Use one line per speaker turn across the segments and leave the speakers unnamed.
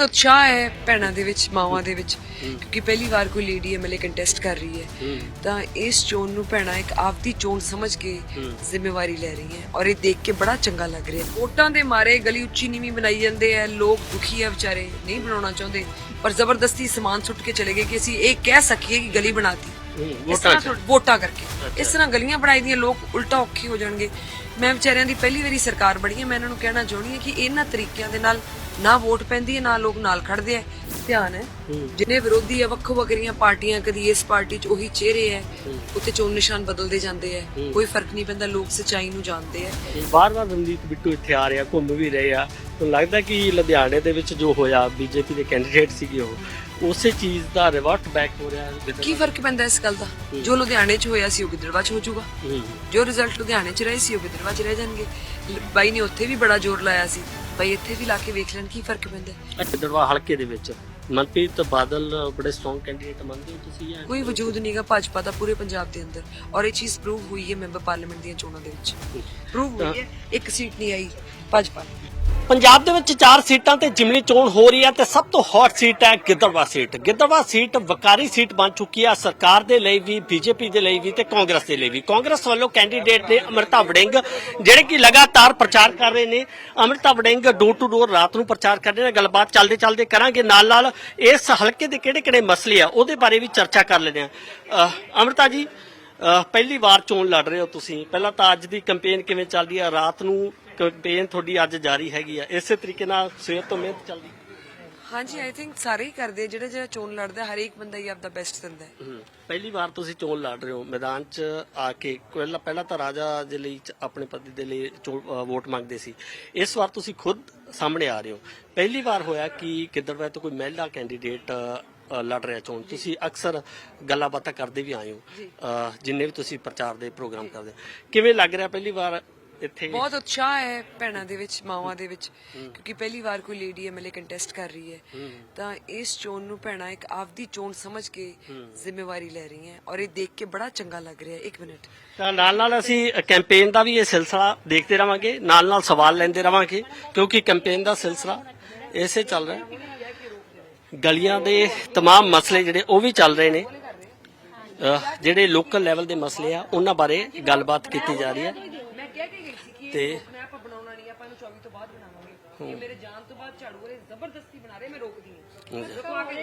ਬਹੁਤ ਉਤਸ਼ਾਹ ਹੈ ਭੈਣਾਂ ਦੇ ਵਿੱਚ ਮਾਵਾਂ ਦੇ ਵਿੱਚ ਕਿਉਂਕਿ ਪਹਿਲੀ ਵਾਰ ਕੋਈ ਲੇਡੀ ਐਮਐਲਏ ਕੰਟੈਸਟ ਕਰ ਰਹੀ ਹੈ। ਤਾਂ ਇਸ ਚੋਣ ਨੂੰ ਭੈਣਾਂ ਇੱਕ ਆਪਦੀ ਚੋਣ ਸਮਝ ਕੇ ਜ਼ਿੰਮੇਵਾਰੀ ਲੈ ਰਹੀ ਹੈ ਔਰ ਇਹ ਦੇਖ ਕੇ ਬੜਾ ਚੰਗਾ ਲੱਗ ਰਿਹਾ ਹੈ। ਵੋਟਾਂ ਦੇ ਮਾਰੇ ਗਲੀ ਉੱਚੀ ਨੀਵੀਂ ਬਣਾਈ ਜਾਂਦੇ ਆ ਲੋਕ ਦੁਖੀ ਆ ਵਿਚਾਰੇ ਨਹੀਂ ਬਣਾਉਣਾ ਚਾਹੁੰਦੇ। ਪਰ ਜ਼ਬਰਦਸਤੀ ਸਮਾਨ ਸੁੱਟ ਕੇ ਚਲੇ ਗਏ ਕਿ ਅਸੀਂ ਇਹ ਕਹਿ ਸਕੀਏ ਕਿ ਗਲੀ ਬਣਾਤੀ
ਵੋਟਾਂ
ਕਰਕੇ। ਇਸ ਤਰ੍ਹਾਂ ਗਲੀਆਂ ਬਣਾਈ ਦੀਆਂ ਲੋਕ ਉਲਟਾ ਔਖੇ ਹੋ ਜਾਣਗੇ। ਮੈਂ ਵਿਚਾਰਿਆਂ ਦੀ ਪਹਿਲੀ ਵਾਰੀ ਸਰਕਾਰ ਬਣੀ ਹੈ ਮੈਂ ਇਹਨਾਂ ਨੂੰ ਕਹਿਣਾ ਚਾਹੁੰਦੀ ਹਾਂ ਕਿ ਇਹਨਾਂ ਤਰੀਕਿਆਂ ਦੇ ਨਾਲ ਨਾ ਵੋਟ ਪੈਂਦੀ ਹੈ ਨਾ ਲੋਕ ਨਾਲ ਖੜਦੇ ਆ। ਧਿਆਨ ਹੈ। ਜਿਹਨੇ ਵਿਰੋਧੀ ਆ ਵੱਖੋ ਵੱਖਰੀਆਂ ਪਾਰਟੀਆਂ ਕਦੀ ਇਸ ਪਾਰਟੀ 'ਚ ਉਹੀ ਚਿਹਰੇ ਹੈ। ਉੱਥੇ ਚੋਣ ਨਿਸ਼ਾਨ ਬਦਲਦੇ ਜਾਂਦੇ ਆ। ਕੋਈ ਫ਼ਰਕ ਨਹੀਂ ਪੈਂਦਾ ਲੋਕ ਸੱਚਾਈ ਨੂੰ ਜਾਣਦੇ ਆ।
ਬਾਰ-ਬਾਰ ਰਣਜੀਤ ਬਿੱਟੂ ਇੱਥੇ ਆ ਰਿਹਾ ਘੁੰਮ ਵੀ ਰਹੇ ਆ। ਤੁਹਾਨੂੰ ਲੱਗਦਾ ਕਿ ਲੁਧਿਆਣੇ ਦੇ ਵਿੱਚ ਜੋ ਹੋਇਆ ਬੀਜੇਪੀ ਦੇ ਕੈਂਡੀਡੇਟ ਸੀਗੇ ਉਹ ਉਸੇ ਚੀਜ਼ ਦਾ ਰਿਵਰਟ ਬੈਕ ਹੋ ਰਿਹਾ?
ਕੀ ਫ਼ਰਕ ਪੈਂਦਾ ਇਸ ਗੱਲ ਦਾ? ਜੋ ਲੁਧਿਆਣੇ 'ਚ ਹੋਇਆ ਸੀ ਉਹ ਗਿੱਦੜਵਾ 'ਚ ਹੋ ਜਾਊਗਾ? ਜੋ ਰਿਜ਼ਲਟ ਲੁਧਿਆਣੇ 'ਚ ਰਹੇ ਸੀ ਉਹ ਗਿੱਦੜਵਾ 'ਚ ਰਹਿ ਜਾਣਗੇ? ਬਾਈ ਨੇ ਉੱਥੇ ਵੀ ਬੜਾ ਜ਼ੋਰ ਲਾਇਆ ਸੀ। ਬਾਈ ਇੱਥੇ ਵੀ ਲਾ ਕੇ ਵੇਖ ਲੈਣ ਕੀ ਫ਼ਰਕ ਪੈਂਦਾ ਹੈ।
ਗਿੱਦੜਬਾਹਾ ਹਲਕੇ ਦੇ ਵਿੱਚ ਮਨਪ੍ਰੀਤ ਬਾਦਲ ਬੜੇ ਸਟਰੋਂਗ ਕੈਂਡੀਡੇਟ ਮੰਨਦੇ ਹੋ ਤੁਸੀਂ ਜਾਂ
ਕੋਈ ਵਜੂਦ ਨਹੀਂਗਾ ਭਾਜਪਾ ਦਾ ਪੂਰੇ ਪੰਜਾਬ ਦੇ ਅੰਦਰ ਔਰ ਇਹ ਚੀਜ਼ ਪ੍ਰੂਵ ਹੋਈ ਹੈ ਮੈਂਬਰ ਪਾਰਲੀਮੈਂਟ ਦੀਆਂ ਚੋਣਾਂ ਦੇ ਵਿੱਚ ਪ੍ਰੂਵ ਹੋਈ ਹੈ ਇੱਕ ਸੀਟ ਨਹੀਂ ਆਈ ਭਾਜਪਾ ਨੂੰ।
ਪੰਜਾਬ ਦੇ ਵਿੱਚ ਚਾਰ ਸੀਟਾਂ ਤੇ ਜਿਮਨੀ ਚੋਣ ਹੋ ਰਹੀ ਹੈ ਤੇ ਸਭ ਤੋਂ ਹੌਟ ਸੀਟ ਹੈ ਗਿੱਦੜਵਾ ਸੀਟ। ਗਿੱਦੜਵਾ ਸੀਟ ਵਕਾਰੀ ਸੀਟ ਬਣ ਚੁੱਕੀ ਹੈ। ਸਰਕਾਰ ਦੇ ਲਈ ਵੀ, ਬੀਜੇਪੀ ਦੇ ਲਈ ਵੀ ਤੇ ਕਾਂਗਰਸ ਦੇ ਲਈ ਵੀ। ਕਾਂਗਰਸ ਵੱਲੋਂ ਕੈਂਡੀਡੇਟ ਨੇ ਅਮਰਤਾ ਵੜਿੰਗ, ਜਿਹੜੇ ਕਿ ਲਗਾਤਾਰ ਪ੍ਰਚਾਰ ਕਰ ਰਹੇ ਨੇ, ਅਮਰਤਾ ਵੜਿੰਗ ਡੋਰ ਟੂ ਡੋਰ ਰਾਤ ਨੂੰ ਪ੍ਰਚਾਰ ਕਰ ਰਹੇ ਨੇ। ਗੱਲਬਾਤ ਚੱਲਦੇ ਚੱਲਦੇ ਕਰਾਂਗੇ। ਨਾਲ ਨਾਲ ਇਸ ਹਲਕੇ ਦੇ ਕਿਹੜੇ ਕਿਹੜੇ ਮਸਲੇ ਆ, ਉਹਦੇ ਬਾਰੇ ਵੀ ਚਰਚਾ ਕਰ ਲੈਂਦੇ ਆ ਅਮਰਤਾ ਜੀ ਪਹਿਲੀ ਵਾਰ ਚੋਣ ਲੜ ਰਹੇ ਹੋ ਤੁਸੀਂ। ਪਹਿਲਾਂ ਤਾਂ ਅੱਜ ਦੀ ਕੈਂਪੇਨ ਕਿਵੇਂ ਚੱਲ ਰਹੀ ਹੈ ਰਾਤ ਨੂੰ ਕੈਂਪੇਨ ਤੁਹਾਡੀ ਅੱਜ ਜਾਰੀ ਹੈਗੀ ਆ। ਇਸੇ ਤਰੀਕੇ ਨਾਲ ਸਵੇਰ ਤੋਂ ਮਿਹਨਤ ਚੱਲਦੀ।
ਹਾਂਜੀ ਆਈ ਥਿੰਕ ਸਾਰੇ ਹੀ ਕਰਦੇ ਆ, ਜਿਹੜਾ ਜਿਹੜਾ ਚੋਣ ਲੜਦਾ ਹੈ, ਹਰੇਕ ਬੰਦਾ ਹੀ ਆਪਦਾ ਬੈਸਟ ਦਿੰਦਾ ਹੈ।
ਹਮ, ਪਹਿਲੀ ਵਾਰ ਤੁਸੀਂ ਚੋਣ ਲੜ ਰਹੇ ਹੋ। ਮੈਦਾਨ 'ਚ ਆ ਕੇ ਪਹਿਲਾਂ ਪਹਿਲਾਂ ਤਾਂ ਰਾਜਾ ਦੇ ਲਈ ਚ- ਆਪਣੇ ਪਤੀ ਦੇ ਲਈ ਚੋ- ਵੋਟ ਮੰਗਦੇ ਸੀ। ਇਸ ਵਾਰ ਤੁਸੀਂ ਖੁਦ ਸਾਹਮਣੇ ਆ ਰਹੇ ਹੋ। ਪਹਿਲੀ ਵਾਰ ਹੋਇਆ ਕਿ ਕਿੱਧਰ ਤੋਂ ਕੋਈ ਮਹਿਲਾ ਕੈਂਡੀਡੇਟ ਲੜ ਰਿਹਾ ਚੋਣ। ਤੁਸੀਂ ਅਕਸਰ ਗੱਲਾਂ ਬਾਤਾਂ ਕਰਦੇ ਵੀ ਆਏ ਹੋ। ਜਿੰਨੇ ਵੀ ਤੁਸੀਂ ਪ੍ਰਚਾਰ ਦੇ ਪ੍ਰੋਗਰਾਮ ਕਰਦੇ। ਹੋ। ਕਿਵੇਂ ਲੱਗ ਰਿਹਾ ਪਹਿਲੀ ਵਾਰ ਇੱਥੇ
ਬਹੁਤ ਉਤਸ਼ਾਹ ਹੈ ਭੈਣਾਂ ਦੇ ਵਿੱਚ ਮਾਵਾਂ ਦੇ ਵਿੱਚ ਕਿਉਂਕਿ ਪਹਿਲੀ ਵਾਰ ਕੋਈ ਲੇਡੀ ਐਮਐਲਏ ਕੰਟੈਸਟ ਕਰ ਰਹੀ ਹੈ ਤਾਂ ਇਸ ਚੋਣ ਨੂੰ ਭੈਣਾਂ ਇੱਕ ਆਪਦੀ ਚੋਣ ਸਮਝ ਕੇ ਜ਼ਿੰਮੇਵਾਰੀ ਲੈ ਰਹੀ ਹੈ ਔਰ ਇਹ ਦੇਖ ਕੇ ਬੜਾ ਚੰਗਾ ਲੱਗ ਰਿਹਾ ਹੈ ਇੱਕ ਮਿੰਟ
ਤਾਂ ਨਾਲ ਨਾਲ ਅਸੀਂ ਕੈਂਪੇਨ ਦਾ ਵੀ ਇਹ ਸਿਲਸਿਲਾ ਦੇਖਦੇ ਰਵਾਂਗੇ ਨਾਲ ਨਾਲ ਸਵਾਲ ਲੈਂਦੇ ਰਵਾਂਗੇ ਕਿਉਂਕਿ ਕੈਂਪੇਨ ਦਾ ਸਿਲਸਿਲਾ ਇਸੇ ਚੱਲ ਰਿਹਾ ਹੈ। ਗਲੀਆਂ ਦੇ तमाम ਮਸਲੇ ਜਿਹੜੇ ਉਹ ਵੀ ਚੱਲ ਰਹੇ ਨੇ ਅਹ ਜਿਹੜੇ ਲੋਕਲ ਲੈਵਲ ਦੇ ਮਸਲੇ ਆ ਉਹਨਾਂ ਬਾਰੇ ਗੱਲਬਾਤ ਕੀਤੀ ਜਾ ਰਹੀ ਹੈ
ਮੈਂ ਕਹਿ ਕੇ ਗਈ ਸੀ ਕਿ
ਤੇ
ਮੈਂ ਆਪਾਂ ਬਣਾਉਣਾ ਨਹੀਂ ਆਪਾਂ ਇਹਨੂੰ 24 ਤੋਂ ਬਾਅਦ ਬਣਾਵਾਂਗੇ। ਇਹ ਮੇਰੇ ਜਾਣ ਤੋਂ ਬਾਅਦ ਝਾੜੂ ਵਾਲੇ ਜ਼ਬਰਦਸਤੀ ਬਣਾ ਰਹੇ ਮੈਂ ਰੋਕਦੀ ਹਾਂ। ਦੇਖੋ ਆ ਕੇ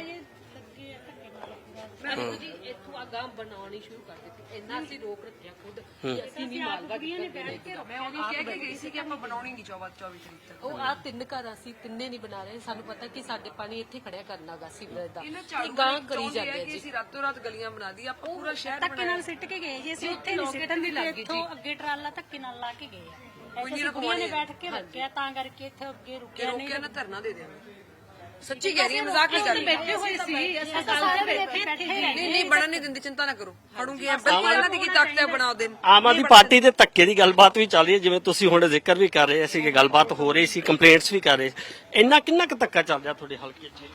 ਮੈਂ ਜੀ ਇੱਥੋਂ ਆ ਗਾਂ ਬਣਾਉਣੀ ਸ਼ੁਰੂ ਕਰ ਦਿੱਤੀ। ਇੰਨਾ ਅਸੀਂ ਰੋਕ ਰੱਖਿਆ ਖੁਦ ਕਿ ਅਸੀਂ ਵੀ ਮਾਲਵਾ ਦੀ
ਮੈਂ ਉਹਦੀ ਕਹਿ ਕੇ ਗਈ ਸੀ ਕਿ ਆਪਾਂ ਬਣਾਉਣੀ ਨਹੀਂ 24 24 ਤਰੀਕ ਤੱਕ।
ਉਹ ਆ ਤਿੰਨ ਘਰ ਅਸੀਂ ਤਿੰਨੇ ਨਹੀਂ ਬਣਾ ਰਹੇ ਸਾਨੂੰ ਪਤਾ ਕਿ ਸਾਡੇ ਪਾਣੀ ਇੱਥੇ ਖੜਿਆ ਕਰਨਾਗਾ ਸੀਵਰੇਜ ਦਾ ਇਹ ਗਾਂ ਕਰੀ ਜਾਂਦੇ
ਕਿ
ਜੀ।
ਅਸੀਂ ਰਾਤੋਂ ਰਾਤ ਗਲੀਆਂ ਬਣਾ ਦੀ ਆਪਾਂ ਪੂਰਾ ਸ਼ਹਿਰ
ਧੱਕੇ ਨਾਲ ਸਿੱਟ ਕੇ ਗਏ ਜੀ ਅਸੀਂ ਉੱਥੇ ਨਹੀਂ ਸਿੱਟਣ ਦੀ ਲੱਗੀ ਇੱਥੋਂ ਅੱਗੇ ਟਰਾਲਾ ਧੱਕੇ ਨਾਲ ਲਾ ਕੇ ਗਏ ਆ।
ਕੋਈ ਨਹੀਂ
ਇੱਥੇ ਕੁੜੀਆਂ ਨੇ
ਰੁਕਵਾਉਣੀ
ਬੈਠ ਕੇ ਰੱਖਿਆ ਤਾਂ ਕਰਕੇ ਇੱਥੇ ਅੱਗੇ
ਕਿ
ਰੁਕਿਆ ਨਹੀਂ।
ਰੋਕਿਆ ਨਾ ਧਰਨਾ ਦੇ ਦਿਆਂਗੇ। ਸੱਚੀ ਕਹਿ ਰਹੀ ਹਾਂ ਮਜ਼ਾਕ ਨਹੀਂ ਕਰ ਰਹੀ।
ਬੈਠੇ ਹੋਏ ਸੀ ਅਸੀਂ ਤਾਂ ਸਾਰੇ ਬੈਠੇ ਬੈਠੇ
ਨਹੀਂ ਨਹੀਂ ਬਣਨ ਨਹੀਂ ਦਿੰਦੀ ਚਿੰਤਾ ਨਾ ਕਰੋ। ਫੜੂਗੀ ਬਿਲਕੁਲ ਇਹਨਾਂ ਦੀ ਕੀ ਤਾਕਤ ਹੈ ਬਣਾਓ ਦੇਣ
ਆਮ ਆਦਮੀ ਪਾਰਟੀ ਦੇ ਧੱਕੇ ਦੀ ਗੱਲਬਾਤ ਵੀ ਚੱਲ ਰਹੀ ਹੈ ਜਿਵੇਂ ਤੁਸੀਂ ਹੁਣ ਜ਼ਿਕਰ ਵੀ ਕਰ ਰਹੇ ਸੀ ਕਿ ਗੱਲਬਾਤ ਹੋ ਰਹੀ ਸੀ ਕੰਪਲੇਂਟਸ ਵੀ ਕਰ ਰਹੇ ਇੰਨਾ ਕਿੰਨਾ ਕੁ ਧੱਕਾ ਚੱਲ ਰਿਹਾ ਤੁਹਾਡੇ ਹਲਕੇ 'ਚ?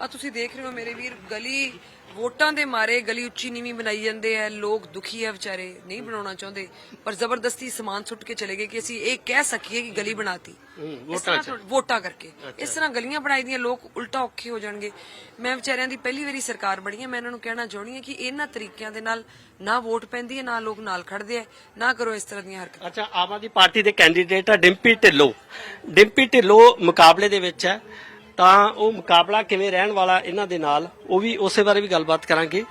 ਆ ਤੁਸੀਂ ਦੇਖ ਰਹੇ ਹੋ ਮੇਰੇ ਵੀਰ ਗਲੀ ਵੋਟਾਂ ਦੇ ਮਾਰੇ ਗਲੀ ਉੱਚੀ ਨੀਵੀਂ ਬਣਾਈ ਜਾਂਦੇ ਆ ਲੋਕ ਦੁਖੀ ਆ ਵਿਚਾਰੇ ਨਹੀਂ ਬਣਾਉਣਾ ਚਾਹੁੰਦੇ। ਪਰ ਜ਼ਬਰਦਸਤੀ ਸਮਾਨ ਸੁੱਟ ਕੇ ਚਲੇ ਗਏ ਕਿ ਅਸੀਂ ਇਹ ਕਹਿ ਸਕੀਏ ਕਿ ਗਲੀ ਬਣਾਤੀ। ਵੋਟਾਂ ਕਰਕੇ। ਇਸ ਤਰ੍ਹਾਂ ਗਲੀਆਂ ਬਣਾਈ ਦੀਆਂ ਲੋਕ ਉਲਟਾ ਔਖੇ ਹੋ ਜਾਣਗੇ। ਮੈਂ ਵਿਚਾਰਿਆਂ ਦੀ ਪਹਿਲੀ ਵਾਰੀ ਸਰਕਾਰ ਬਣੀ ਹੈ ਮੈਂ ਇਹਨਾਂ ਨੂੰ ਕਹਿਣਾ ਚਾਹੁੰਦੀ ਹਾਂ ਕਿ ਇਹਨਾਂ ਤਰੀਕਿਆਂ ਦੇ ਨਾਲ ਨਾ ਵੋਟ ਪੈਂਦੀ ਹੈ ਨਾ ਲੋਕ ਨਾਲ ਖੜਦੇ ਆ ਨਾ ਕਰੋ ਇਸ ਤਰ੍ਹਾਂ ਦੀਆਂ ਹਰਕਤਾਂ।
ਅੱਛਾ ਆਮ ਆਦਮੀ ਪਾਰਟੀ ਦੇ ਕੈਂਡੀਡੇਟ ਆ ਡਿੰਪੀ ਢਿੱਲੋਂ। ਡਿੰਪੀ ਢਿੱਲੋਂ ਮੁਕਾਬਲੇ ਦੇ ਵਿੱਚ ਹੈ। ਤਾਂ ਉਹ ਮੁਕਾਬਲਾ ਕਿਵੇਂ ਰਹਿਣ ਵਾਲਾ ਇਹਨਾਂ ਦੇ ਨਾਲ ਉਹ ਵੀ ਉਸੇ ਬਾਰੇ ਵੀ ਗੱਲਬਾਤ ਕਰਾਂਗੇ।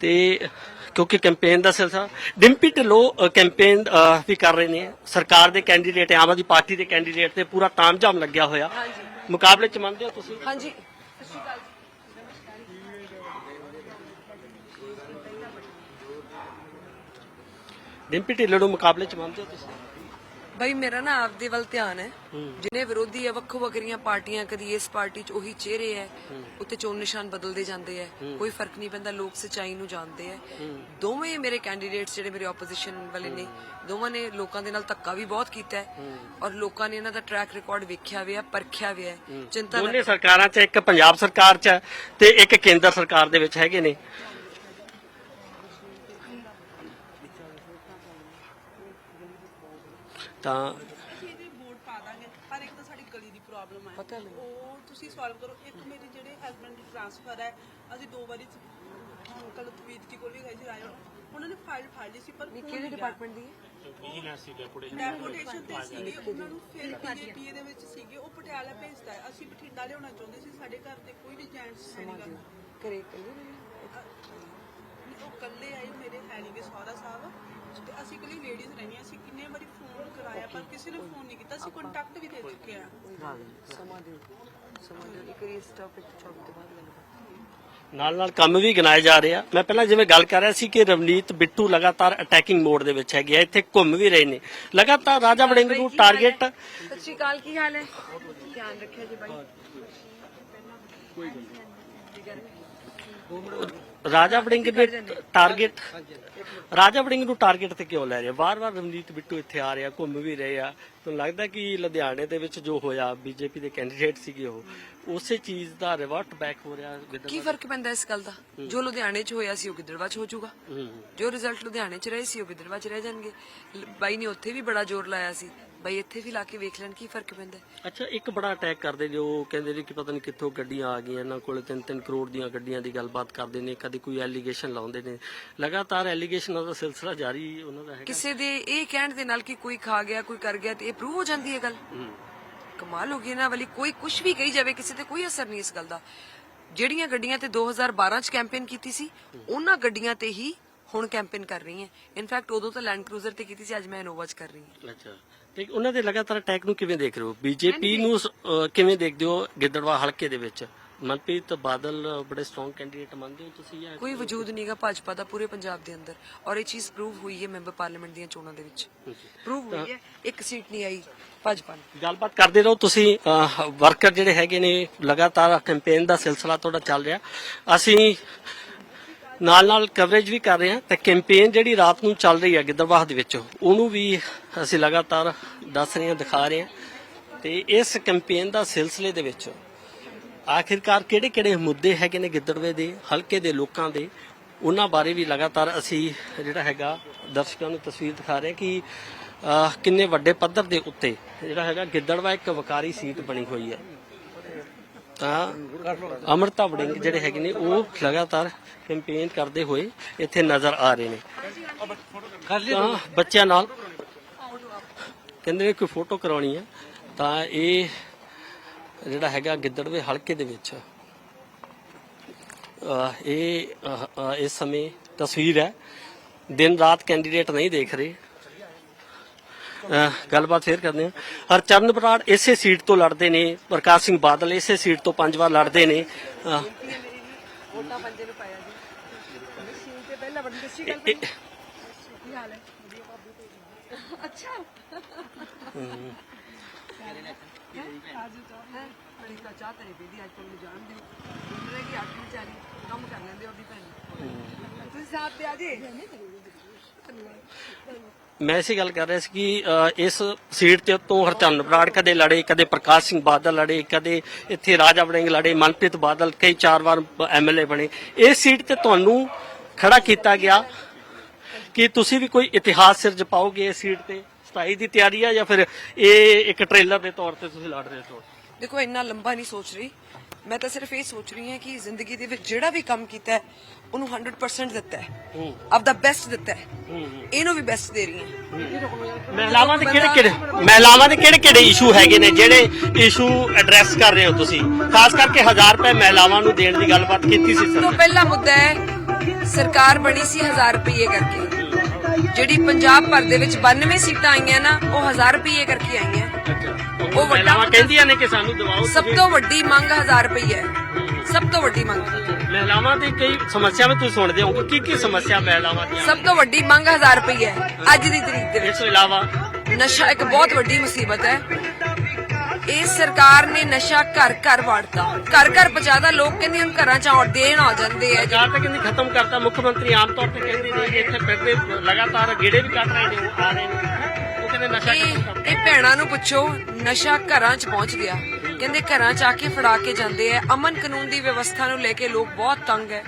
ਤੇ ਕਿਉਂਕਿ ਕੈਂਪੇਨ ਦਾ ਸਿਲਸਿਲਾ ਡਿੰਪੀ ਢਿੱਲੋਂ ਕੈਂਪੇਨ ਵੀ ਕਰ ਰਹੇ ਨੇ। ਸਰਕਾਰ ਦੇ ਕੈਂਡੀਡੇਟ ਆਮ ਆਦਮੀ ਪਾਰਟੀ ਦੇ ਕੈਂਡੀਡੇਟ ਤੇ ਪੂਰਾ ਤਾਮਝਾਮ ਲੱਗਿਆ ਹੋਇਆ। ਮੁਕਾਬਲੇ ਚ ਮੰਨਦੇ ਹੋ ਤੁਸੀਂ?
ਹਾਂਜੀ।
ਡਿੰਪੀ ਢਿੱਲੋਂ ਨੂੰ ਮੁਕਾਬਲੇ ਚ ਮੰਨਦੇ ਹੋ ਤੁਸੀਂ?
ਬਈ ਮੇਰਾ ਨਾ ਆਪਦੇ ਵੱਲ ਧਿਆਨ ਹੈ। ਜਿਹਨੇ ਵਿਰੋਧੀ ਆ ਵੱਖੋ ਵੱਖਰੀਆਂ ਪਾਰਟੀਆਂ ਕਦੀ ਇਸ ਪਾਰਟੀ 'ਚ ਉਹੀ ਚਿਹਰੇ ਹੈ। ਉੱਤੇ ਚੋਣ ਨਿਸ਼ਾਨ ਬਦਲਦੇ ਜਾਂਦੇ ਆ। ਕੋਈ ਫ਼ਰਕ ਨਹੀਂ ਪੈਂਦਾ ਲੋਕ ਸੱਚਾਈ ਨੂੰ ਜਾਣਦੇ ਆ। ਦੋਵੇਂ ਮੇਰੇ ਕੈਂਡੀਡੇਟਸ ਜਿਹੜੇ ਮੇਰੇ ਆਪੋਜੀਸ਼ਨ ਵਾਲੇ ਨੇ ਦੋਵਾਂ ਨੇ ਲੋਕਾਂ ਦੇ ਨਾਲ ਧੱਕਾ ਵੀ ਬਹੁਤ ਕੀਤਾ ਹੈ। ਔਰ ਲੋਕਾਂ ਨੇ ਇਹਨਾਂ ਦਾ ਟਰੈਕ ਰਿਕਾਰਡ ਵੇਖਿਆ ਵੀ ਹੈ ਪਰਖਿਆ ਵੀ ਹੈ। ਚਿੰਤਾ
ਦੋਨੇ ਸਰਕਾਰਾਂ 'ਚ ਇੱਕ ਪੰਜਾਬ ਸਰਕਾਰ 'ਚ ਹੈ ਤੇ ਇੱਕ ਕੇਂਦਰ ਸਰਕਾਰ ਦੇ ਵਿੱਚ ਹੈਗੇ ਨੇ। ਤਾਂ
ਇਹਦੇ ਬੋਰਡ ਪਾ ਦਾਂਗੇ। ਪਰ ਇੱਕ ਤਾਂ ਸਾਡੀ ਗਲੀ ਦੀ ਪ੍ਰੋਬਲਮ ਹੈ।
ਪਤਾ ਮੈਨੂੰ
ਉਹ ਤੁਸੀਂ ਤੁਸੀਂ ਸੋਲਵ ਕਰੋ। ਇੱਕ ਮੇਰੇ ਜਿਹੜੇ ਹਸਬੰਡ ਦੀ ਟ੍ਰਾਂਸਫਰ ਹੈ ਅਸੀਂ ਦੋ ਵਾਰੀ ਅੰਕਲ ਲਤਵੀਰ ਜੀ ਕੋਲ ਵੀ ਗਏ ਸੀ ਰਾਜਾ। ਉਹਨਾਂ ਨੇ ਫਾਈਲ ਫਾੜ ਲਈ ਸੀ ਪਰ
ਕਿਹੜੇ ਡਿਪਾਰਟਮੈਂਟ ਦੀ
ਡੈਪੂਟੇਸ਼ਨ ਤੇ ਸੀਗੇ। ਉਹਨਾਂ ਨੂੰ ਫਿਰ ਪੀਏ ਦੇ ਵਿੱਚ ਸੀਗੇ। ਉਹ ਪਟਿਆਲਾ ਭੇਜਦਾ ਹੈ। ਅਸੀਂ ਬਠਿੰਡਾ ਲਿਆਉਣਾ ਚਾਹੁੰਦੇ ਸੀ। ਸਾਡੇ ਘਰ ਤੇ ਕੋਈ ਵੀ ਜੈਂਟਸ ਹੈ।
ਕਰੇ ਕਰੇ
ਉਹ ਕੱਲੇ ਆਏ ਮੇਰੇ ਹੈ ਨਹੀਂਗੇ ਸਹੁਰਾ ਸਾਹਿਬ। ਤੇ ਅਸੀਂ ਇਕੱਲੀ ਲੇਡੀਜ਼ ਰਹਿੰਦੀਆਂ ਅਸੀਂ ਕਿੰਨੇ ਵਾਰੀ ਫੋਨ ਕਰਾਇਆ ਪਰ ਕਿਸੇ ਨੇ ਫੋਨ ਨਹੀਂ ਕੀਤਾ ਅਸੀਂ ਕੰਟੈਕਟ ਵੀ ਦੇ ਚੁੱਕੇ ਆ
ਸਮਾਂ ਦਿਓ ਸਮਾਂ ਦਿਓ ਇੱਕ ਵਾਰੀ ਇਸ ਟੌਪਿਕ ਚੌਕ ਤੋਂ ਬਾਅਦ ਗੱਲ ਕਰਾਂਗੇ।
ਨਾਲ ਨਾਲ ਕੰਮ ਵੀ ਗਿਣਾਏ ਜਾ ਰਹੇ ਆ। ਮੈਂ ਪਹਿਲਾਂ ਜਿਵੇਂ ਗੱਲ ਕਰ ਰਿਹਾ ਸੀ ਕਿ ਰਵਨੀਤ ਬਿੱਟੂ ਲਗਾਤਾਰ ਅਟੈਕਿੰਗ ਮੋਡ ਦੇ ਵਿੱਚ ਹੈਗੇ ਆ ਇੱਥੇ ਘੁੰਮ ਵੀ ਰਹੇ ਨੇ। ਲਗਾਤਾਰ ਰਾਜਾ ਵੜਿੰਗ ਨੂੰ ਟਾਰਗੇਟ
ਸਤਿ ਸ਼੍ਰੀ ਅਕਾਲ ਕੀ ਹਾਲ ਹੈ? ਧਿਆਨ ਰੱਖਿਆ ਜੀ ਬਾਈ।
ਰਾਜਾ ਵੜਿੰਗ ਨੇ ਟਾਰਗੇਟ ਰਾਜਾ ਵੜਿੰਗ ਨੂੰ ਟਾਰਗੇਟ ਤੇ ਕਿਉਂ ਲੈ ਰਹੇ ਵਾਰ-ਵਾਰ ਰਵਨੀਤ ਬਿੱਟੂ ਇੱਥੇ ਆ ਰਿਹਾ ਘੁੰਮ ਵੀ ਰਹੇ ਆ। ਤੁਹਾਨੂੰ ਲੱਗਦਾ ਕਿ ਲੁਧਿਆਣੇ ਦੇ ਵਿੱਚ ਜੋ ਹੋਇਆ ਬੀਜੇਪੀ ਦੇ ਕੈਂਡੀਡੇਟ ਸੀਗੇ ਉਹ ਉਸੇ ਚੀਜ਼ ਦਾ ਰਿਵਰਟ ਬੈਕ ਹੋ ਰਿਹਾ
ਕੀ ਫ਼ਰਕ ਪੈਂਦਾ ਇਸ ਗੱਲ ਦਾ? ਜੋ ਲੁਧਿਆਣੇ 'ਚ ਹੋਇਆ ਸੀ ਉਹ ਗਿੱਦੜਵਾ 'ਚ ਹੋ ਜਾਊਗਾ। ਜੋ ਰਿਜ਼ਲਟ ਲੁਧਿਆਣੇ 'ਚ ਰਹੇ ਸੀ ਉਹ ਗਿੱਦੜਵਾ 'ਚ ਰਹਿ ਜਾਣਗੇ। ਬਾਈ ਨੇ ਉੱਥੇ ਵੀ ਬੜਾ ਜ਼ੋਰ ਲਾਇਆ ਸੀ। ਬਾਈ ਇੱਥੇ ਵੀ ਲਾ ਕੇ ਵੇਖ ਲੈਣ ਕੀ ਫ਼ਰਕ ਪੈਂਦਾ।
ਅੱਛਾ ਇੱਕ ਬੜਾ ਅਟੈਕ ਕਰਦੇ ਉਹ ਕਹਿੰਦੇ ਨੇ ਕਿ ਪਤਾ ਨਹੀਂ ਕਿੱਥੋਂ ਗੱਡੀਆਂ ਆ ਗਈਆਂ ਇਹਨਾਂ ਕੋਲੇ 3-3 ਕਰੋੜ ਦੀਆਂ ਗੱਡੀਆਂ ਦੀ ਗੱਲਬਾਤ ਕਰਦੇ ਨੇ ਕਦੇ ਕੋਈ ਐਲੀਗੇਸ਼ਨ ਲਾਉਂਦੇ ਨੇ। ਲਗਾਤਾਰ ਐਲੀਗੇਸ਼ਨਾਂ ਦਾ ਸਿਲਸਿਲਾ ਜਾਰੀ ਉਹਨਾਂ ਦਾ ਹੈਗਾ।
ਕਿਸੇ ਦੇ ਇਹ ਕਹਿਣ ਦੇ ਨਾਲ ਕਿ ਕੋਈ ਖਾ ਗਿਆ ਕੋਈ ਕਰ ਗਿਆ ਤੇ ਇਹ ਪ੍ਰੂਵ ਹੋ ਜਾਂਦੀ ਹੈ ਗੱਲ। ਕਮਾਲ ਹੋ ਗਈ ਨਾ ਵਾਲੀ ਕੋਈ ਕੁਝ ਵੀ ਕਹੀ ਜਾਵੇ ਕਿਸੇ ਤੇ ਕੋਈ ਅਸਰ ਨਹੀਂ ਇਸ ਗੱਲ ਦਾ। ਜਿਹੜੀਆਂ ਗੱਡੀਆਂ ਤੇ 2012 ਚ ਕੈਂਪੇਨ ਕੀਤੀ ਸੀ ਉਹਨਾਂ ਗੱਡੀਆਂ ਤੇ ਹੀ ਹੁਣ ਕੈਂਪੇਨ ਕਰ ਰਹੀ ਹੈ। ਇਨਫੈਕਟ ਉਦੋਂ ਤਾਂ ਲੈਂਡ ਕਰੂਜ਼ਰ ਤੇ ਕੀਤੀ ਸੀ ਅੱਜ ਮੈਂ ਇਨੋਵਾ ਚ ਕਰ ਰਹੀ ਹਾਂ।
ਅੱਛਾ। ਤੇ ਉਹਨਾਂ ਦੇ ਲਗਾਤਾਰ ਅਟੈਕ ਨੂੰ ਕਿਵੇਂ ਦੇਖ ਰਹੇ ਹੋ? ਬੀਜੇਪੀ ਨੂੰ ਅਹ ਕਿਵੇਂ ਦੇਖਦੇ ਹੋ ਗਿੱਦੜਵਾ ਹਲਕੇ ਦੇ ਵਿੱਚ? ਮਨਪ੍ਰੀਤ ਬਾਦਲ ਬੜੇ ਸਟਰੋਂਗ ਕੈਂਡੀਡੇਟ ਮੰਨਦੇ ਹੋ ਤੁਸੀਂ ਜਾਂ
ਕੋਈ ਵਜੂਦ ਨਹੀਂਗਾ ਭਾਜਪਾ ਦਾ ਪੂਰੇ ਪੰਜਾਬ ਦੇ ਅੰਦਰ। ਔਰ ਇਹ ਚੀਜ਼ ਪ੍ਰੂਵ ਹੋਈ ਹੈ ਮੈਂਬਰ ਪਾਰਲੀਮੈਂਟ ਦੀਆਂ ਚੋਣਾਂ ਦੇ ਵਿੱਚ। ਪ੍ਰੂਵ ਹੋਈ ਹੈ ਇੱਕ ਸੀਟ ਨਹੀਂ ਆਈ ਭਾਜਪਾ ਨੂੰ।
ਗੱਲਬਾਤ ਕਰਦੇ ਰਹੋ ਤੁਸੀਂ ਵਰਕਰ ਜਿਹੜੇ ਹੈਗੇ ਨੇ ਲਗਾਤਾਰ ਕੈਂਪੇਨ ਦਾ ਸਿਲਸਿਲਾ ਤੁਹਾਡਾ ਚੱਲ ਰਿਹਾ। ਅਸੀਂ ਨਾਲ ਨਾਲ ਕਵਰੇਜ ਵੀ ਕਰ ਰਹੇ ਹਾਂ ਤੇ ਕੈਂਪੇਨ ਜਿਹੜੀ ਰਾਤ ਨੂੰ ਚੱਲ ਰਹੀ ਹੈ ਗਿੱਦੜਬਾਹ ਦੇ ਵਿੱਚ, ਉਹਨੂੰ ਵੀ ਅਸੀਂ ਲਗਾਤਾਰ ਦੱਸ ਰਹੇ ਹਾਂ, ਦਿਖਾ ਰਹੇ ਹਾਂ ਤੇ ਇਸ ਕੈਂਪੇਨ ਦਾ ਸਿਲਸਿਲੇ ਦੇ ਵਿੱਚ ਆਖਿਰਕਾਰ ਕਿਹੜੇ ਕਿਹੜੇ ਮੁੱਦੇ ਹੈਗੇ ਨੇ ਗਿੱਦੜਵੇ ਦੇ, ਹਲਕੇ ਦੇ ਲੋਕਾਂ ਦੇ, ਉਹਨਾਂ ਬਾਰੇ ਵੀ ਲਗਾਤਾਰ ਅਸੀਂ ਜਿਹੜਾ ਹੈਗਾ ਦਰਸ਼ਕਾਂ ਨੂੰ ਤਸਵੀਰ ਦਿਖਾ ਰਹੇ ਹਾਂ ਕਿ ਕਿੰਨੇ ਵੱਡੇ ਪੱਧਰ ਦੇ ਉੱਤੇ ਜਿਹੜਾ ਹੈਗਾ ਗਿੱਦੜਵਾ ਇੱਕ ਵਕਾਰੀ ਸੀਟ ਬਣੀ ਹੋਈ ਹੈ। ਤਾਂ ਅਮਰਤਾ ਵੜਿੰਗ ਜਿਹੜੇ ਹੈਗੇ ਨੇ ਉਹ ਲਗਾਤਾਰ ਕੈਂਪੇਨ ਕਰਦੇ ਹੋਏ ਇੱਥੇ ਨਜ਼ਰ ਆ ਰਹੇ ਨੇ। ਤਾਂ ਬੱਚਿਆਂ ਨਾਲ ਕਹਿੰਦੇ ਨੇ ਕੋਈ ਫੋਟੋ ਕਰਾਉਣੀ ਹੈ ਤਾਂ ਇਹ ਜਿਹੜਾ ਹੈਗਾ ਗਿੱਦੜਵੇ ਹਲਕੇ ਦੇ ਵਿੱਚ ਇਹ ਇਸ ਸਮੇਂ ਤਸਵੀਰ ਹੈ। ਦਿਨ ਰਾਤ ਕੈਂਡੀਡੇਟ ਨਹੀਂ ਦੇਖ ਰਹੇ। ਗੱਲਬਾਤ ਫੇਰ ਕਰਦੇ ਹਾਂ ਹਰਚਰਨ ਬਰਾੜ ਇਸੇ ਸੀਟ ਤੋਂ ਲੜਦੇ ਨੇ ਪ੍ਰਕਾਸ਼ ਸਿੰਘ ਬਾਦਲ ਇਸੇ ਸੀਟ ਤੋਂ ਪੰਜ ਵਾਰ ਲੜਦੇ ਨੇ। ਅਹ,
ਵੋਟਾਂ ਪੰਜੇ ਨੂੰ ਪਾਇਆ ਜੀ। ਸੀਟ ਤੇ ਪਹਿਲਾਂ ਬੜੀ ਦੱਸੀ ਗੱਲ
ਇਹ-
ਕੀ ਹਾਲ ਹੈ? ਅੱਛਾ। ਅਮਰੀਕਾ ਚਾਹ। ਤੇਰੀ ਬੀਦੀ ਅੱਜ ਤੁਹਾਨੂੰ ਜਾਣ ਦਿਓ। ਦੂਸਰੇ ਕੀ ਆਖੀ ਵਿਚਾਰੀ ਕੰਮ ਕਰ ਲੈਂਦੇ ਉਹਦੀ ਭੈਣ। ਤੁਸੀਂ ਸਾਥ ਤੇ ਆ ਜੇ
ਮੈਂ ਇਸੇ ਗੱਲ ਕਰ ਰਿਹਾ ਸੀ ਕਿ ਅਹ, ਇਸ ਸੀਟ ਤੇ ਤੋਂ ਹਰਚਰਨ ਬਰਾੜ ਕਦੇ ਲੜੇ ਕਦੇ ਪ੍ਰਕਾਸ਼ ਸਿੰਘ ਬਾਦਲ ਲੜੇ ਕਦੇ ਇੱਥੇ ਰਾਜਾ ਵੜਿੰਗ ਲੜੇ ਮਨਪ੍ਰੀਤ ਬਾਦਲ ਕਈ ਚਾਰ ਵਾਰ ਐਮਐਲਏ ਬਣੇ। ਇਸ ਸੀਟ ਤੇ ਤੁਹਾਨੂੰ ਖੜਾ ਕੀਤਾ ਗਿਆ। ਕਿ ਤੁਸੀਂ ਵੀ ਕੋਈ ਇਤਿਹਾਸ ਸਿਰਜ ਪਾਓਗੇ ਇਸ ਸੀਟ ਤੇ? ਸਤਾਈ ਦੀ ਤਿਆਰੀ ਆ ਜਾਂ ਫਿਰ ਇਹ ਇੱਕ ਟ੍ਰੇਲਰ ਦੇ ਤੌਰ ਤੇ ਤੁਸੀਂ ਲੜ ਰਹੇ ਹੋ?
ਦੇਖੋ ਇੰਨਾ ਲੰਬਾ ਨਹੀਂ ਸੋਚ ਰਹੀ। ਮੈਂ ਤਾਂ ਸਿਰਫ ਇਹ ਸੋਚ ਰਹੀ ਹਾਂ ਕਿ ਜ਼ਿੰਦਗੀ ਦੇ ਵਿੱਚ ਜਿਹੜਾ ਵੀ ਕੰਮ ਕੀਤਾ ਹੈ ਉਹਨੂੰ 100% ਦਿੱਤਾ ਹੈ। ਆਪਦਾ ਬੈਸਟ ਦਿੱਤਾ ਹੈ। ਇਹਨੂੰ ਵੀ ਬੈਸਟ ਦੇ ਰਹੀ ਹਾਂ।
ਮਹਿਲਾਵਾਂ ਦੇ ਕਿਹੜੇ ਕਿਹੜੇ ਮਹਿਲਾਵਾਂ ਦੇ ਕਿਹੜੇ ਕਿਹੜੇ ਇਸ਼ੂ ਹੈਗੇ ਨੇ? ਜਿਹੜੇ ਇਸ਼ੂ ਐਡਰੈਸ ਕਰ ਰਹੇ ਹੋ ਤੁਸੀਂ? ਖਾਸ ਕਰਕੇ 1000 ਰੁਪਏ ਮਹਿਲਾਵਾਂ ਨੂੰ ਦੇਣ ਦੀ ਗੱਲਬਾਤ ਕੀਤੀ ਸੀ
ਤੋਂ
ਸਰ।
ਪਹਿਲਾ ਮੁੱਦਾ ਹੈ ਸਰਕਾਰ ਬਣੀ ਸੀ 1000 ਰੁਪਏ ਕਰਕੇ। ਜਿਹੜੀ ਪੰਜਾਬ ਭਰ ਦੇ ਵਿੱਚ 92 ਸੀਟਾਂ ਆਈਆਂ ਨਾ ਉਹ 1000 ਰੁਪਏ ਕਰਕੇ ਆਈਆਂ।
ਉਹ
ਵੱਡਾ
ਮਹਿਲਾਵਾਂ ਕਹਿੰਦੀਆਂ ਨੇ ਕਿ ਸਾਨੂੰ ਦਵਾਓ
ਸਭ ਤੋਂ ਵੱਡੀ ਮੰਗ 1000 ਰੁਪਏ ਹੈ। ਸਭ ਤੋਂ ਵੱਡੀ ਮੰਗ।
ਮਹਿਲਾਵਾਂ ਦੀ ਕਈ ਸਮੱਸਿਆਵਾਂ ਤੁਸੀਂ ਸੁਣਦੇ ਹੋਗੇ ਕੀ ਕੀ ਸਮੱਸਿਆ ਮਹਿਲਾਵਾਂ ਦੀਆਂ?
ਸਭ ਤੋਂ ਵੱਡੀ ਮੰਗ 1000 ਰੁਪਏ ਹੈ। ਅੱਜ ਦੀ ਤਰੀਕ ਦੇ ਵਿੱਚ।
ਇਸ ਤੋਂ ਇਲਾਵਾ
ਨਸ਼ਾ ਇੱਕ ਬਹੁਤ ਵੱਡੀ ਮੁਸੀਬਤ ਹੈ। ਇਸ ਸਰਕਾਰ ਨੇ ਨਸ਼ਾ ਘਰ ਘਰ ਵਾੜਤਾ। ਘਰ ਘਰ ਪਹੁੰਚਾਦਾ ਲੋਕ ਕਹਿੰਦੇ ਹੁਣ ਘਰਾਂ ਚ ਆਉਣ ਦੇਣ ਆ ਜਾਂਦੇ ਆ
ਸਰਕਾਰ ਤਾਂ ਕਹਿੰਦੀ ਖਤਮ ਕਰਤਾ ਮੁੱਖ ਮੰਤਰੀ ਆਮ ਤੌਰ ਤੇ ਕਹਿੰਦੇ ਨੇ ਕਿ ਇੱਥੇ ਫਿਰਦੇ ਲਗਾਤਾਰ ਗੇੜੇ ਵੀ ਕੱਢ ਰਹੇ ਨੇ ਆ ਰਹੇ ਨੇ। ਉਹ ਕਹਿੰਦੇ ਨਸ਼ਾ
ਇਹ ਭੈਣਾਂ ਨੂੰ ਪੁੱਛੋ ਨਸ਼ਾ ਘਰਾਂ 'ਚ ਪਹੁੰਚ ਗਿਆ। ਕਹਿੰਦੇ ਘਰਾਂ 'ਚ ਆ ਕੇ ਫੜਾ ਕੇ ਜਾਂਦੇ ਆ। ਅਮਨ ਕਾਨੂੰਨ ਦੀ ਵਿਵਸਥਾ ਨੂੰ ਲੈ ਕੇ ਲੋਕ ਬਹੁਤ ਤੰਗ ਹੈ।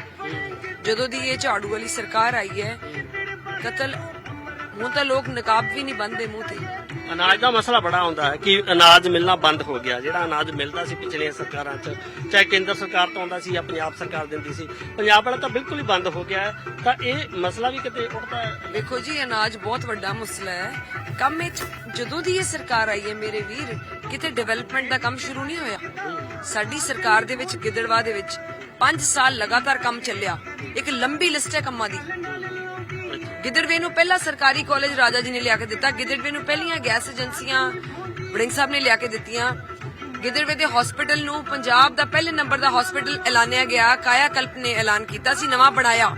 ਜਦੋਂ ਦੀ ਇਹ ਝਾੜੂ ਵਾਲੀ ਸਰਕਾਰ ਆਈ ਹੈ ਕਤਲ ਹੁਣ ਤਾਂ ਲੋਕ ਨਕਾਬ ਵੀ ਨਹੀਂ ਬੰਨਦੇ ਮੂੰਹ ਤੇ।
ਅਨਾਜ ਦਾ ਮਸਲਾ ਬੜਾ ਆਉਂਦਾ ਹੈ ਕਿ ਅਨਾਜ ਮਿਲਣਾ ਬੰਦ ਹੋ ਗਿਆ। ਜਿਹੜਾ ਅਨਾਜ ਮਿਲਦਾ ਸੀ ਪਿਛਲੀਆਂ ਸਰਕਾਰਾਂ 'ਚ, ਚਾਹੇ ਕੇਂਦਰ ਸਰਕਾਰ ਤੋਂ ਆਉਂਦਾ ਸੀ ਜਾਂ ਪੰਜਾਬ ਸਰਕਾਰ ਦਿੰਦੀ ਸੀ, ਪੰਜਾਬ ਵਾਲਾ ਤਾਂ ਬਿਲਕੁਲ ਹੀ ਬੰਦ ਹੋ ਗਿਆ ਹੈ। ਤਾਂ ਇਹ ਮਸਲਾ ਵੀ ਕਿਤੇ ਉੱਠਦਾ ਹੈ?
ਦੇਖੋ ਜੀ, ਅਨਾਜ ਬਹੁਤ ਵੱਡਾ ਮਸਲਾ ਹੈ। ਕੰਮ ਵਿੱਚ ਜਦੋਂ ਦੀ ਇਹ ਸਰਕਾਰ ਆਈ ਹੈ ਮੇਰੇ ਵੀਰ, ਕਿਤੇ ਡਿਵੈਲਪਮੈਂਟ ਦਾ ਕੰਮ ਸ਼ੁਰੂ ਨਹੀਂ ਹੋਇਆ। ਸਾਡੀ ਸਰਕਾਰ ਦੇ ਵਿੱਚ ਗਿੱਦੜਵਾ ਦੇ ਵਿੱਚ 5 ਸਾਲ ਲਗਾਤਾਰ ਕੰਮ ਚੱਲਿਆ। ਇੱਕ ਲੰਬੀ ਲਿਸਟ ਹੈ ਕੰਮਾਂ ਦੀ। ਗਿੱਦੜਵੇ ਨੂੰ ਪਹਿਲਾ ਸਰਕਾਰੀ ਕਾਲਜ ਰਾਜਾ ਜੀ ਨੇ ਲਿਆ ਕੇ ਦਿੱਤਾ। ਗਿੱਦੜਵੇ ਨੂੰ ਪਹਿਲੀਆਂ ਗੈਸ ਏਜੰਸੀਆਂ ਵੜਿੰਗ ਸਾਹਿਬ ਨੇ ਲਿਆ ਕੇ ਦਿੱਤੀਆਂ। ਗਿੱਦੜਵੇ ਦੇ ਹਸਪੀਟਲ ਨੂੰ ਪੰਜਾਬ ਦਾ ਪਹਿਲੇ ਨੰਬਰ ਦਾ ਹਸਪੀਟਲ ਐਲਾਨਿਆ ਗਿਆ। ਕਾਇਆ ਕਲਪ ਨੇ ਐਲਾਨ ਕੀਤਾ ਸੀ ਨਵਾਂ ਬਣਾਇਆ।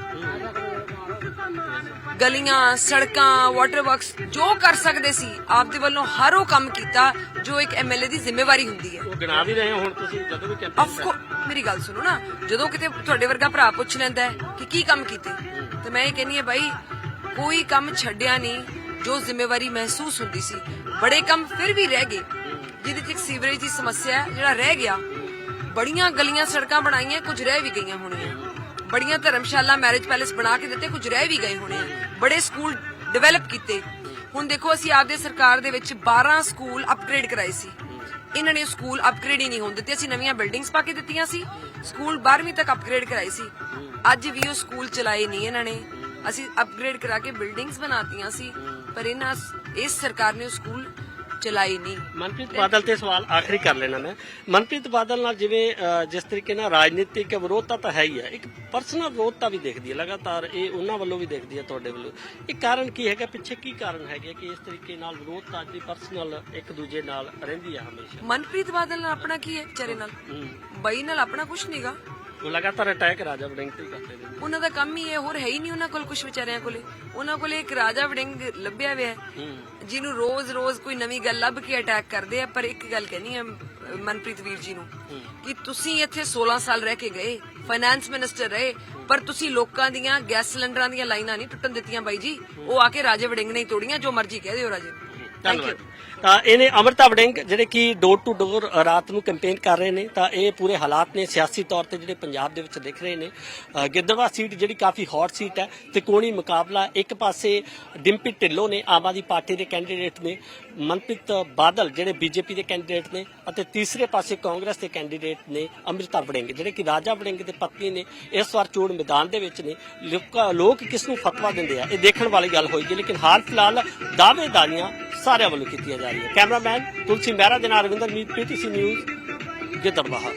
ਗਲੀਆਂ ਸੜਕਾਂ ਵਾਟਰ ਵਰਕਸ ਜੋ ਕਰ ਸਕਦੇ ਸੀ ਆਪਦੇ ਵੱਲੋਂ ਹਰ ਉਹ ਕੰਮ ਕੀਤਾ ਜੋ ਇੱਕ ਐਮਐਲਏ ਦੀ ਜ਼ਿੰਮੇਵਾਰੀ ਹੁੰਦੀ ਹੈ।
ਉਹ ਗਿਣਾ ਵੀ ਰਹੇ ਹੋ ਹੁਣ ਤੁਸੀਂ ਜਦੋਂ ਵੀ
ਆਫ
ਕੈਂਪੇਨ
ਮੇਰੀ ਗੱਲ ਸੁਣੋ ਨਾ ਜਦੋਂ ਕਿਤੇ ਤੁਹਾਡੇ ਵਰਗਾ ਭਰਾ ਪੁੱਛ ਲੈਂਦਾ ਹੈ ਕਿ ਕੀ ਕੰਮ ਕੀਤੇ ਤੇ ਮੈਂ ਇਹ ਕਹਿੰਨੀ ਆ ਬਾਈ ਕੋਈ ਕੰਮ ਛੱਡਿਆ ਨਹੀਂ, ਜੋ ਜ਼ਿੰਮੇਵਾਰੀ ਮਹਿਸੂਸ ਹੁੰਦੀ ਸੀ। ਬੜੇ ਕੰਮ ਫਿਰ ਵੀ ਰਹਿ ਗਏ, ਜਿਹਦੇ ਚ ਸੀਵਰੇਜ ਦੀ ਸਮੱਸਿਆ ਹੈ, ਜਿਹੜਾ ਰਹਿ ਗਿਆ। ਬੜੀਆਂ ਗਲੀਆਂ ਸੜਕਾਂ ਬਣਾਈਆਂ, ਕੁਝ ਰਹਿ ਵੀ ਗਈਆਂ ਹੋਣੀਆਂ। ਬੜੀਆਂ ਧਰਮਸ਼ਾਲਾ, ਮੈਰਿਜ ਪੈਲੇਸ ਬਣਾ ਕੇ ਦਿੱਤੇ, ਕੁਝ ਰਹਿ ਵੀ ਗਏ ਹੋਣੇ ਬੜੇ ਸਕੂਲ ਡਿਵੈਲਪ ਕੀਤੇ। ਹੁਣ ਦੇਖੋ, ਅਸੀਂ ਆਪਦੇ ਸਰਕਾਰ ਦੇ ਵਿੱਚ 12 ਸਕੂਲ ਅਪਗ੍ਰੇਡ ਕਰਾਏ ਸੀ। ਇਹਨਾਂ ਨੇ ਸਕੂਲ ਅਪਗ੍ਰੇਡ ਹੀ ਨਹੀਂ ਹੋਣ ਦਿੱਤੇ। ਅਸੀਂ ਨਵੀਆਂ ਬਿਲਡਿੰਗਸ ਪਾ ਕੇ ਦਿੱਤੀਆਂ ਸੀ। ਸਕੂਲ 12ਵੀਂ ਤੱਕ ਅਪਗ੍ਰੇਡ ਕਰਾਏ ਸੀ। ਅੱਜ ਵੀ ਉਹ ਸਕੂਲ ਚਲਾਏ ਨਹੀਂ ਇਹਨਾਂ ਨੇ। ਅਸੀਂ ਅਪਗ੍ਰੇਡ ਕਰਾ ਕੇ ਬਿਲਡਿੰਗਸ ਬਣਾਤੀਆਂ ਸੀ ਪਰ ਇਹਨਾਂ ਇਸ ਸਰਕਾਰ ਨੇ ਸਕੂਲ ਚਲਾਏ ਨਹੀਂ।
ਮਨਪ੍ਰੀਤ ਬਾਦਲ ਤੇ ਸਵਾਲ ਆਖਰੀ ਕਰ ਲੈਣਾ ਮੈਂ। ਮਨਪ੍ਰੀਤ ਬਾਦਲ ਨਾਲ ਜਿਵੇਂ ਜਿਸ ਤਰੀਕੇ ਨਾਲ ਰਾਜਨੀਤਿਕ ਵਿਰੋਧਤਾ ਤਾਂ ਹੈ ਹੀ ਹੈ ਇੱਕ ਪਰਸਨਲ ਵਿਰੋਧਤਾ ਵੀ ਦੇਖਦੀ ਹੈ ਲਗਾਤਾਰ ਇਹ ਉਹਨਾਂ ਵੱਲੋਂ ਵੀ ਦੇਖਦੀ ਹੈ ਤੁਹਾਡੇ ਵੱਲੋਂ। ਇਹ ਕਾਰਨ ਕੀ ਹੈਗਾ ਪਿੱਛੇ ਕੀ ਕਾਰਨ ਹੈਗੇ ਕਿ ਇਸ ਤਰੀਕੇ ਨਾਲ ਵਿਰੋਧਤਾ ਜਿਹੜੀ ਪਰਸਨਲ ਇੱਕ ਦੂਜੇ ਨਾਲ ਰਹਿੰਦੀ ਹੈ ਹਮੇਸ਼ਾ?
ਮਨਪ੍ਰੀਤ ਬਾਦਲ ਨਾਲ ਆਪਣਾ ਕੀ ਹੈ ਵਿਚਾਰੇ ਨਾਲ। ਬਾਈ ਨਾਲ ਆਪਣਾ ਕੁਝ ਨਹੀਂਗਾ
ਉਹ ਲਗਾਤਾਰ ਅਟੈਕ ਰਾਜਾ ਵੜਿੰਗ ਤੇ ਹੀ ਕਰਦੇ ਰਹਿੰਦੇ।
ਉਹਨਾਂ ਦਾ ਕੰਮ ਹੀ ਹੈ ਹੋਰ ਹੈ ਹੀ ਨਹੀਂ ਉਹਨਾਂ ਕੋਲ ਕੁਝ ਵਿਚਾਰਿਆਂ ਕੋਲੇ। ਉਹਨਾਂ ਕੋਲੇ ਇੱਕ ਰਾਜਾ ਵੜਿੰਗ ਲੱਭਿਆ ਹੋਇਆ ਹੈ
ਹੂੰ।
ਜਿਹਨੂੰ ਰੋਜ਼-ਰੋਜ਼ ਕੋਈ ਨਵੀਂ ਗੱਲ ਲੱਭ ਕੇ ਅਟੈਕ ਕਰਦੇ ਆ ਪਰ ਇੱਕ ਗੱਲ ਕਹਿਣੀ ਹੈ ਮਨਪ੍ਰੀਤ ਵੀਰ ਜੀ ਨੂੰ ਕਿ ਤੁਸੀਂ ਇੱਥੇ 16 ਸਾਲ ਰਹਿ ਕੇ ਗਏ ਫਾਈਨਾਂਸ ਮਿਨਿਸਟਰ ਰਹੇ ਪਰ ਤੁਸੀਂ ਲੋਕਾਂ ਦੀਆਂ ਗੈਸ ਸਿਲੰਡਰਾਂ ਦੀਆਂ ਲਾਈਨਾਂ ਨਹੀਂ ਟੁੱਟਣ ਦਿੱਤੀਆਂ ਬਾਈ ਜੀ। ਉਹ ਆ ਕੇ ਰਾਜੇ ਵੜਿੰਗ ਨੇ ਹੀ ਤੋੜੀਆਂ ਜੋ ਮਰਜ਼ੀ ਕਹਿ ਦਿਓ ਰਾਜੇ। ਥੈਂਕ ਯੂ
ਧੰਨਵਾਦ ਤਾਂ ਇਹਨੇ ਅਮਰਤਾ ਵੜਿੰਗ ਜਿਹੜੇ ਕਿ ਡੋਰ ਟੂ ਡੋਰ ਰਾਤ ਨੂੰ ਕੈਂਪੇਨ ਕਰ ਰਹੇ ਨੇ। ਤਾਂ ਇਹ ਪੂਰੇ ਹਾਲਾਤ ਨੇ ਸਿਆਸੀ ਤੌਰ ਤੇ ਜਿਹੜੇ ਪੰਜਾਬ ਦੇ ਵਿੱਚ ਦਿਖ ਰਹੇ ਨੇ। ਗਿੱਦੜਵਾ ਸੀਟ ਜਿਹੜੀ ਕਾਫੀ ਹੌਟ ਸੀਟ ਹੈ। ਤੇ ਕੋਣੀ ਮੁਕਾਬਲਾ ਇੱਕ ਪਾਸੇ ਡਿੰਪੀ ਢਿੱਲੋਂ ਨੇ ਆਮ ਆਦਮੀ ਪਾਰਟੀ ਦੇ ਕੈਂਡੀਡੇਟ ਨੇ ਮਨਪ੍ਰੀਤ ਬਾਦਲ ਜਿਹੜੇ ਬੀਜੇਪੀ ਦੇ ਕੈਂਡੀਡੇਟ ਨੇ ਅਤੇ ਤੀਸਰੇ ਪਾਸੇ ਕਾਂਗਰਸ ਦੇ ਕੈਂਡੀਡੇਟ ਨੇ ਅਮ੍ਰਿਤਾ ਵੜਿੰਗ ਜਿਹੜੇ ਕਿ ਰਾਜਾ ਵੜਿੰਗ ਦੇ ਪਤਨੀ ਨੇ ਇਸ ਵਾਰ ਚੋਣ ਮੈਦਾਨ ਦੇ ਵਿੱਚ ਨੇ। ਲੋਕਾਂ ਲੋਕ ਕਿਸ ਨੂੰ ਫਤਵਾ ਦਿੰਦੇ ਆ? ਇਹ ਦੇਖਣ ਵਾਲੀ ਗੱਲ ਹੋਏਗੀ ਲੇਕਿਨ ਹਾਲ ਫਿਲਹਾਲ ਦਾਅਵੇਦਾਰੀਆਂ ਸਾਰਿਆਂ ਵੱਲੋਂ ਕੀਤੀਆਂ ਜਾ ਰਹੀ ਹੈ। ਕੈਮਰਾਮੈਨ ਤੁਲਸੀ ਮਹਿਰਾ ਦੇ ਨਾਲ ਰਵਿੰਦਰ ਮੀਤ ਪੀਟੀਸੀ ਨਿਊਜ਼ ਗਿੱਦੜਬਾਹਾ